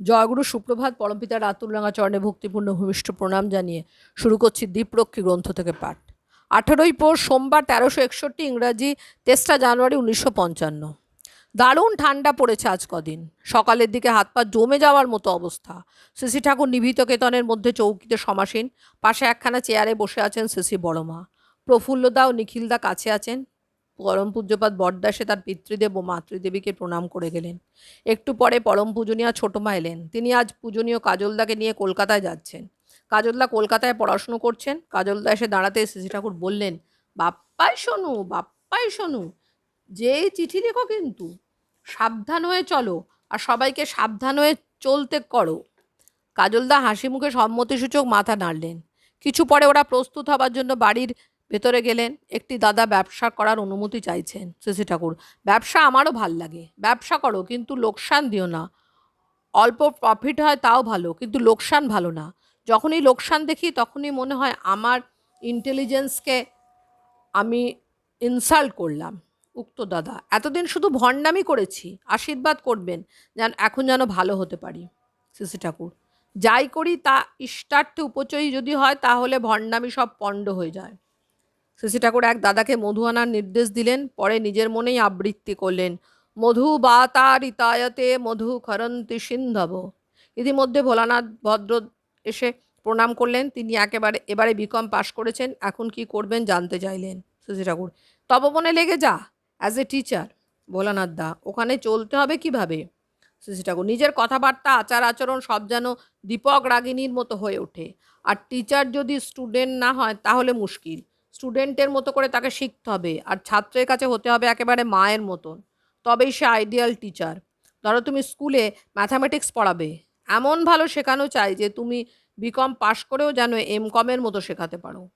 জয়গুরু সুপ্রভাত, পরমপিতা রাতুলরাঙা চরণে ভক্তিপূর্ণ ভূমিষ্ঠ প্রণাম জানিয়ে শুরু করছি দীপরক্ষী গ্রন্থ থেকে পাঠ। আঠারোই পৌষ সোমবার তেরোশো একষট্টি ইংরাজি, তেসরা জানুয়ারি উনিশশো পঞ্চান্ন। দারুণ ঠান্ডা পড়েছে আজ কদিন। সকালের দিকে হাত পা জমে যাওয়ার মতো অবস্থা। সিসি ঠাকুর নিভৃত কেতনের মধ্যে চৌকিতে সমাসীন। পাশে একখানা চেয়ারে বসে আছেন সিসি বড়মা। প্রফুল্লদা ও নিখিলদা কাছে আছেন। পরম পূজ্যপাত বরদাসে তার পিতৃদেব ও মাতৃদেবীকে প্রণাম করে গেলেন। একটু পরে পরম পূজনীয়া ছোটো মা এলেন। তিনি আজ পূজনীয় কাজলদাকে নিয়ে কলকাতায় যাচ্ছেন। কাজলদা কলকাতায় পড়াশুনো করছেন। কাজলদা এসে দাঁড়াতে শ্রী ঠাকুর বললেন, বাপ্পাই শোনু বাপ্পাই শোনু, যে চিঠি লেখো কিন্তু, সাবধান হয়ে চলো আর সবাইকে সাবধান হয়ে চলতে করো কাজলদা হাসি মুখে সম্মতিসূচক মাথা নাড়লেন। কিছু পরে ওরা প্রস্তুত হবার জন্য বাড়ির ভেতরে গেলেন, একটি দাদা ব্যবসা করার অনুমতি চাইছেন। সিসি ঠাকুর, ব্যবসা আমারও ভালো লাগে। ব্যবসা করো, কিন্তু লোকসান দিও না। অল্প প্রফিট হয় তাও ভালো, কিন্তু লোকসান ভালো না। যখনই লোকসান দেখি, তখনই মনে হয় আমার ইন্টেলিজেন্সকে আমি ইনসাল্ট করলাম। উক্ত দাদা, এতদিন শুধু ভণ্ডামি করেছি, আশীর্বাদ করবেন, যেন এখন যেন ভালো হতে পারি। সিসি ঠাকুর, যাই করি তা ইষ্টার্থে উপচয়ী যদি হয়, তাহলে ভণ্ডামি সব পণ্ড হয়ে যায়। সিসি ঠাকুর এক দাদাকে মধু আনার নির্দেশ দিলেন, পরে নিজের মনেই আবৃত্তি করলেন, মধু বা তার ইতায়তে মধু খরন্তি সিন্ধব। ইতিমধ্যে ভোলানাথ ভদ্র এসে প্রণাম করলেন, তিনি একেবারে, এবারে বিকম পাশ করেছেন, এখন কি করবেন জানতে চাইলেন সিসি ঠাকুর। তপবনে লেগে যা অ্যাজ এ টিচার ভোলানাথ দা, ওখানে চলতে হবে কীভাবে? সিসি ঠাকুর, নিজের কথাবার্তা, আচার আচরণ সব যেন দীপক রাগিনীর মতো হয়ে ওঠে। আর টিচার যদি স্টুডেন্ট না হয়, তাহলে মুশকিল। স্টুডেন্টের মতো করে তাকে শিখতে হবে আর ছাত্রের কাছে হতে হবে একেবারে মায়ের মতন। তবেই সে আইডিয়াল টিচার ধরো তুমি স্কুলে ম্যাথামেটিক্স পড়াবে। এমন ভালো শেখানো চাই যে তুমি বিকম পাশ করেও যেন এম কমের মতো শেখাতে পারো।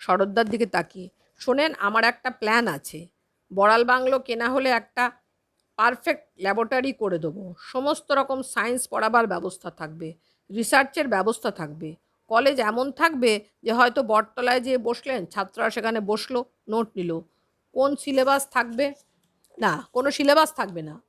শরদ্দার দিকে তাকিয়ে। শোনেন, আমার একটা প্ল্যান আছে। বড়াল বাংলো কেনা হলে একটা পারফেক্ট ল্যাবরেটরি করে দেবো। সমস্ত রকম সায়েন্স পড়াবার ব্যবস্থা থাকবে। রিসার্চের ব্যবস্থা থাকবে। কলেজ এমন থাকবে যে হয়তো বটতলায় যেয়ে বসলেন, ছাত্ররা সেখানে বসল, নোট নিল। কোন সিলেবাস থাকবে? না, কোনো সিলেবাস থাকবে না।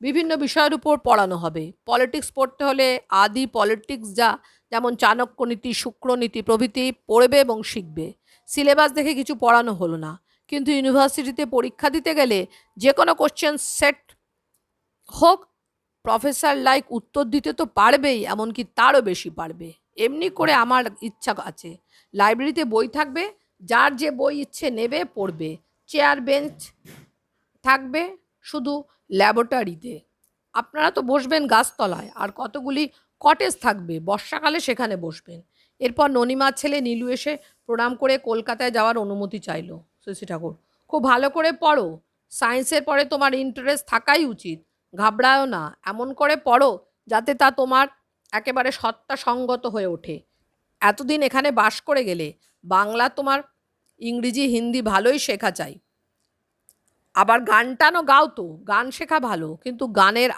বিভিন্ন বিষয়ের উপর পড়ানো হবে। পলিটিক্স পড়তে হলে আদি পলিটিক্স যা, যেমন চাণক্য চাণক্যনীতি শুক্রনীতি প্রভৃতি পড়বে এবং শিখবে। সিলেবাস দেখে কিছু পড়ানো হলো না। কিন্তু ইউনিভার্সিটিতে পরীক্ষা দিতে গেলে যে কোনো কোশ্চেন সেট হোক প্রফেসর লাইক উত্তর দিতে তো পারবেই, এমনকি তারও বেশি পারবে। এমনি করে আমার ইচ্ছা আছে। লাইব্রেরিতে বই থাকবে, যার যে বই ইচ্ছে নেবে পড়বে। চেয়ার, বেঞ্চ থাকবে শুধু ল্যাবরেটরিতে। আপনারা তো বসবেন গাছতলায়, আর কতগুলি কটেজ থাকবে, বর্ষাকালে সেখানে বসবেন। এরপর ননিমার ছেলে নীলু এসে প্রণাম করে কলকাতায় যাওয়ার অনুমতি চাইলো। শশী ঠাকুর, খুব ভালো করে পড়ো। সায়েন্সের পরে তোমার ইন্টারেস্ট থাকাই উচিত। ঘাবড়ায়ও না, এমন করে পড়ো যাতে তা তোমার একেবারে সত্তা সঙ্গত হয়ে ওঠে। এতদিন এখানে বাস করে গেলে বাংলা তোমার ইংরেজি, হিন্দি ভালোই শেখা চাই আবার গান টানও গাও তো, গান শেখা ভালো, কিন্তু গানের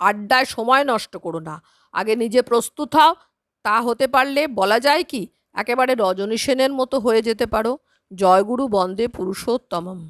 আড্ডায় সময় নষ্ট করো না। আগে নিজে প্রস্তুত হও, তা হতে পারলে বলা যায় কি, একেবারে রজনী সেনের মতো হয়ে যেতে পারো। জয়গুরু বন্দে পুরুষোত্তমম।